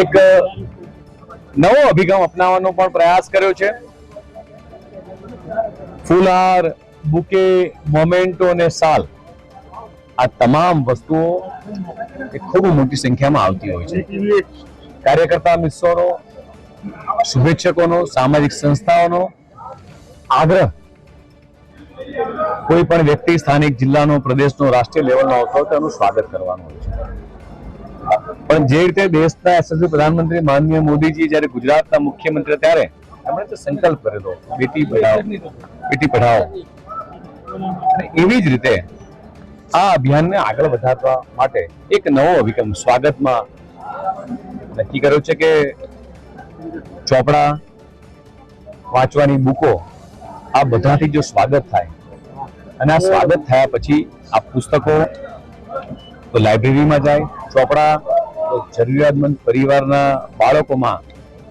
એક નવો અભિગમ અપનાવવાનો પણ પ્રયાસ કર્યો છે. ફૂલહાર બુકે, મોમેન્ટો અને સાલ આ તમામ વસ્તુઓ ખૂબ મોટી સંખ્યામાં આવતી હોય છે. કાર્યકર્તા મિત્રોનો, શુભેચ્છકોનો, સામાજિક સંસ્થાઓનો આગ્રહ કોઈ પણ વ્યક્તિ સ્થાનિક જિલ્લાનો, પ્રદેશનો, રાષ્ટ્રીય લેવલનો આવતો હોય તો સ્વાગત કરવાનું હોય છે. પણ જે રીતે દેશના યશસ્વી પ્રધાનમંત્રી માનનીય મોદીજી જ્યારે ગુજરાતના મુખ્યમંત્રી ત્યારે એમણે તો સંકલ્પ કરેલો બેટી પઢાઓ બેટી પઢાઓ. એવી જ રીતે આ અભિયાનને આગળ વધારવા માટે એક નવો અભિગમ સ્વાગતમાં નક્કી કર્યો છે કે ચોપડા વાંચવાની બુકો આ બધાથી જો સ્વાગત થાય અને આ સ્વાગત થયા પછી આ પુસ્તકો લાઇબ્રેરીમાં જાય, ચોપડા જરૂરિયાતમંદ પરિવારના બાળકોમાં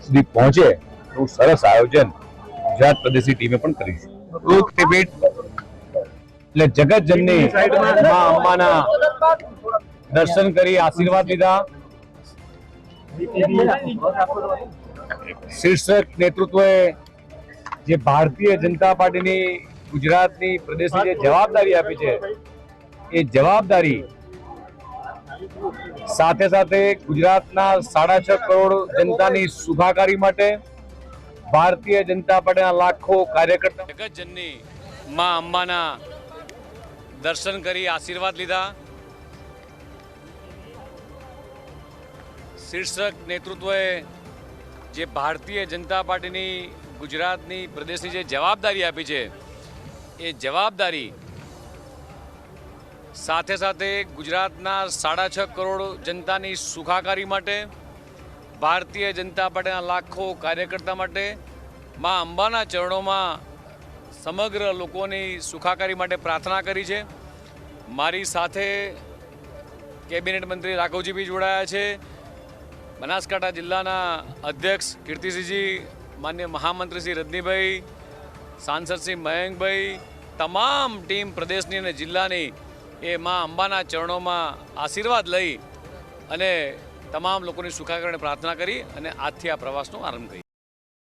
સુધી પહોંચે એવું સરસ આયોજન ગુજરાત પ્રદેશની ટીમે પણ કરી છે. એટલે જગત જનની મા અંબાના દર્શન કરી આશીર્વાદ લીધા. શીર્ષક નેતૃત્વએ જે ભારતીય જનતા પાર્ટીની ગુજરાતની પ્રદેશની જે જવાબદારી આપી છે એ જવાબદારી સાથે સાથે ગુજરાતના સાડા છ કરોડ જનતાની સુખાકારી માટે ભારતીય જનતા પાર્ટીના લાખો કાર્યકર્તા જગતજનની માં અંબાના દર્શન કરી આશીર્વાદ લીધા. શીર્ષક નેતૃત્વએ જે ભારતીય જનતા પાર્ટીની ગુજરાતની, પ્રદેશની જે જવાબદારી આપી છે, એ જવાબદારી સાથે સાથે ગુજરાતના સાડા છ કરોડ જનતાની સુખાકારી માટે, ભારતીય જનતા પાર્ટીના લાખો કાર્યકર્તા માટે, મા અંબાના ચરણોમાં સમગ્ર લોકોની સુખાકારી માટે પ્રાર્થના કરી છે. મારી સાથે કેબિનેટ મંત્રી રાઘવજી બી જોડાયા છે. બનાસકાંઠા જિલ્લાના અધ્યક્ષ કીર્તિસિંહજી, માન્ય મહામંત્રી શ્રી રજનીભાઈ, સાંસદ શ્રી મયંકભાઈ, તમામ ટીમ પ્રદેશની અને જિલ્લાની એ મા અંબાના ચરણોમાં આશીર્વાદ લઈ અને તમામ લોકોની સુખાકરણે પ્રાર્થના કરી અને આજથી આ પ્રવાસનો આરંભ કરીએ